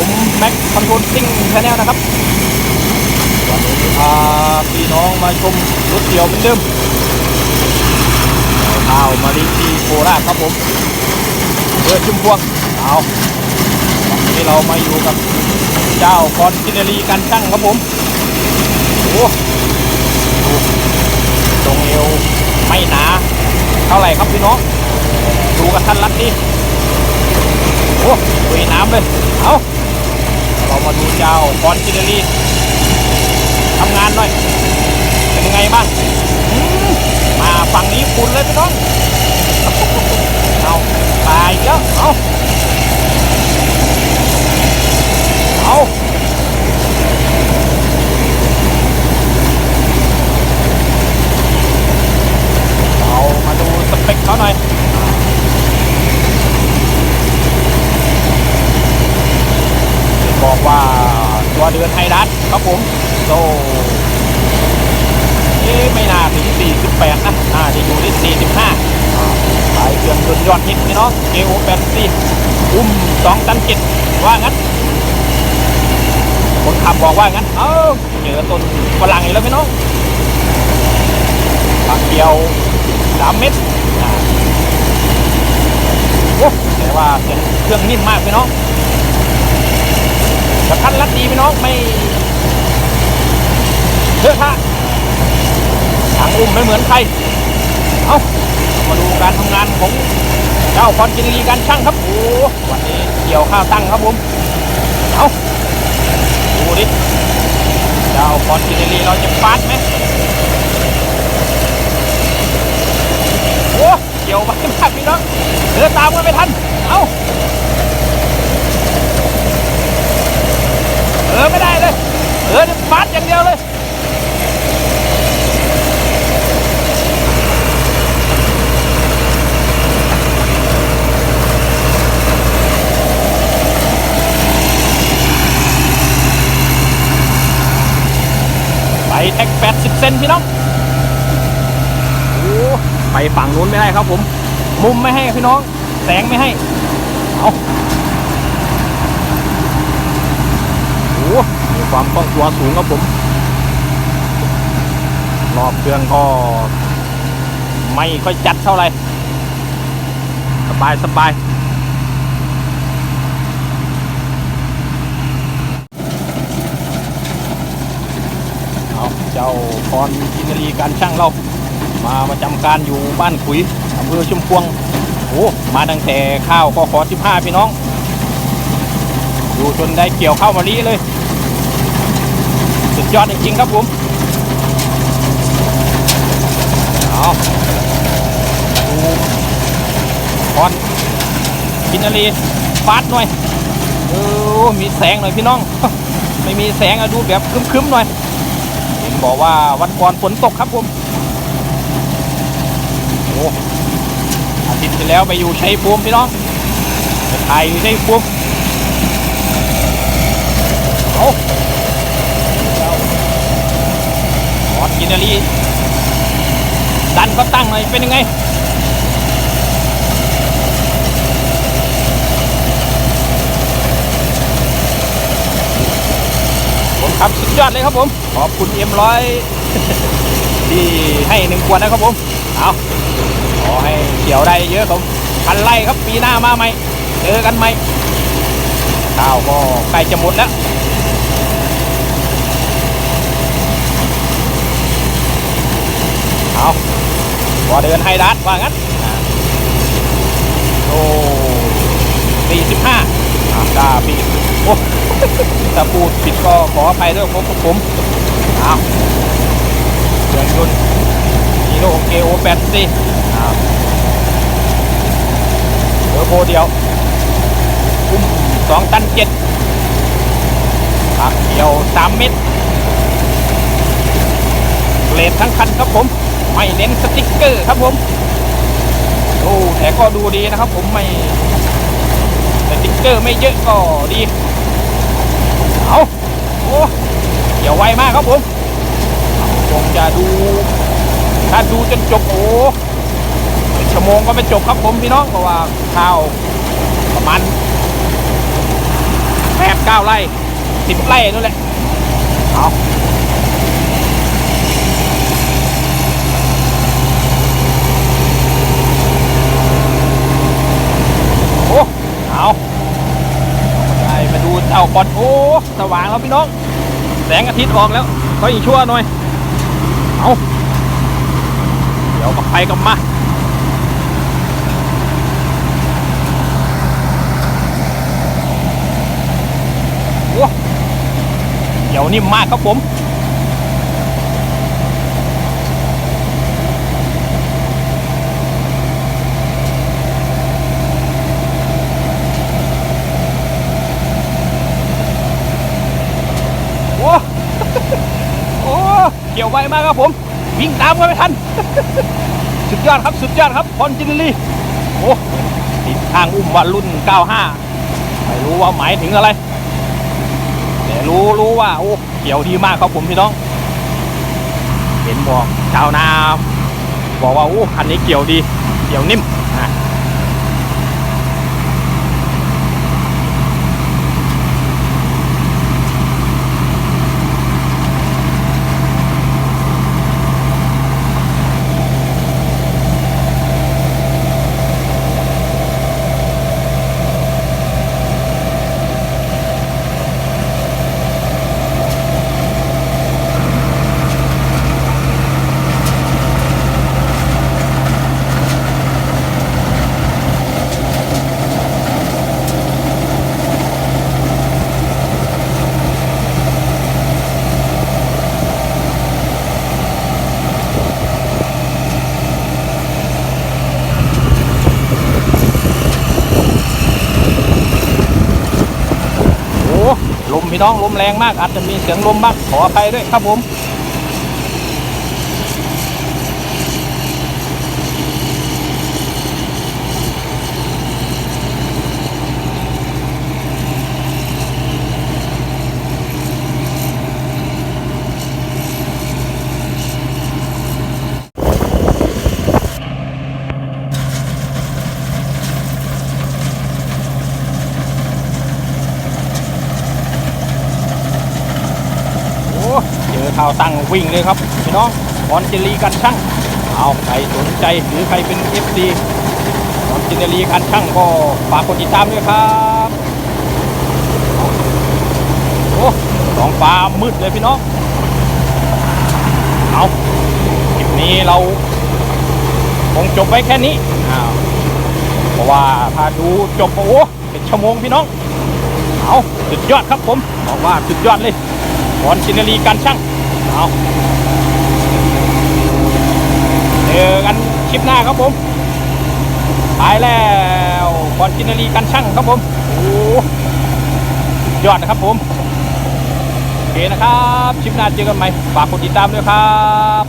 ผมแม็กคอนโทรลซิ่งชาแนลนะครับวันนี้พาพี่น้องมาชมรถเดี่ยวเหมือนเดิมข้าวมาลิที่โคราชครับผมเบอร์ชุมพวงเอาวันนี้เรามาอยู่กับเจ้าคอนกินรีการช่างครับผมโอ้ดูตรงเอวไม่หนาเท่าไหร่ครับพี่น้องดูกันทันรัดดิโอ้ดุยน้ำเลย เอา เรามาดูเจ้าคอนกินรีทำงานหน่อย เป็นยังไงบ้างอืมมาฝั่งนี้คุณเลยพี่น้องเอาตายเยอะเอาเอาเอามาดูสเปคเขาหน่อย บอกว่าตัวเดือนไฮรัสครับผม โซเอ๊ะไม่น่าถึง 48 นะ น่าจะอยู่ที่ 45อ่าสายเครื่องยนต์ยอดฮิตพี่เน้อง KO 84อุ้ม2ตันจิตว่างั้น คนขับบอกว่างั้น เอ้าเจอต้นฝรั่งอีกแล้วพี่น้องปากเกียว 3 เม็ดโอ้แต่ว่าเครื่องนิ่มมากพี่น้องกระทันรัดดีพี่น้องไม่ เลือะท่าทางอุ้มไม่เหมือนใคร เอามาดูการทำงานของเจ้าคอนจินรีการช่างครับ โอ้วันนี้เกี่ยวข้าวตั้งครับผม เอาดูดิ เจ้าคอนจินรีเราจะฟาดไหมโอ้เกี่ยวไปมากพี่น้องเดินตามกันไม่ทัน เอา เออไม่ได้เลย เออนี่ฟาดอย่างเดียวเลย ไปแท็ก80 เซ นพี่น้องโอ้ไปฝั่งนู้นไม่ได้ครับผม มุมไม่ให้พี่น้อง แสงไม่ให้เอาโอ้มีความคล่องตัวสูงครับผม รอบเครื่องก็ไม่ค่อยจัดเท่าไหร่สบายสบาย เอาเจ้าพรกินรีการช่างเรา มาประจำการอยู่บ้านขุยอำเภอชุมพวงโอ้มาตั้งแต่ข้าวก็ขอ15พี่น้องอยู่จนได้เกี่ยวข้าวมาลีเลย สุดยอดจริงๆครับผมเอาดูคอนกินารีฟาดหน่อยเออมีแสงหน่อยพี่น้อง ไม่มีแสงอะดูแบบคึ้มๆหน่อย บอกว่าวันก่อนฝนตกครับผมโอ้อาทิตย์ที่แล้วไปอยู่ชัยภูมิพี่น้องไปถ่ายอยู่ชัยภูมิเอาออดกินนารีดันก็ตั้งเลยเป็นยังไง ครับสุดยอดเลยครับผม ขอบคุณเอ็มร้อยที่ให้หนึ่งขวดนะครับผม เอาขอให้เขียวได้เยอะครับพันไล่ครับปีหน้ามาใหมเจอกันใหมข้าวก็ใกล้จะหมดแล้วเอาพอเดินไฮดัสว่างั้นโอ้สี่สิบห้าอ่ากล้าปีโอ้ ถ้าพูดผิดก็ขออภัยด้วยผมผมเอาวเครื่องยนต์ฮีโร่เกโอแปดสิเอาวเทอร์โบเดียวอุ้มสองตันเจ็ดผักเดียวสามเม็ดเลดทั้งคันครับผม ไม่เน้นสติ๊กเกอร์ครับผมโอ้แต่ก็ดูดีนะครับผมไม่สติ๊กเกอร์ไม่เยอะก็ดี เอาโอ้เดี๋ยวไวมากครับผมคงจะดูถ้าดูจนจบโอ้ชั่วโมงก็ไม่จบครับผมพี่น้องเพราะว่าข้าวประมาณแปดเก้าไร่สิบไร่นู่นแหละเอาโอ้เอาไปมาดูเจ้าบอลโอ้ ว่างแล้วพี่น้อง แสงอาทิตย์ออกแล้วค่อยชั่วหน่อย เอาเดี๋ยวกับไปกับมาโอ้เดี๋ยวนี่มมากครับผม โอ้ โอ้ เกี่ยวไวมากครับผม วิ่งตามกันไม่ทัน สุดยอดครับสุดยอดครับพรจินลีโอ้ติดทางอุ้มวันรุ่น 95 ไม่รู้ว่าหมายถึงอะไร แต่รู้รู้ว่าโอ้เกี่ยวดีมากครับผมพี่น้อง เห็นบอกชาวนาบอกว่าโอ้คันนี้เกี่ยวดี เกี่ยวนิ่มอะโอ้ลม พี่น้องลมแรงมากอาจจะมีเสียงลมบ้างขออภัยด้วยครับผม โอ้เจอ ข่าวตั้งวิ่งเลยครับพี่น้องบอลเจลีกันช่างเอาใครสนใจหรือใครเป็น FC บอลเจลีกันช่างก็ฝากกดติดตามด้วยครับโอ้สองฟ้ามืดเลยพี่น้องเอาคลิปนี้เราคงจบไว้แค่นี้เพราะว่าถ้าดูจบโอ้เป็นชั่วโมงพี่น้องเอาสุดยอดครับผมบอกว่าสุดยอดเลยบอลชินรีการช่าง เอาเจอกันคลิปหน้าครับผมไปแล้วบอลชินรีกันช่างครับผมโอ้ยอดนะครับผมโอเคนะครับ คลิปหน้าเจอกันใหม่ฝากกดติดตามด้วยครับ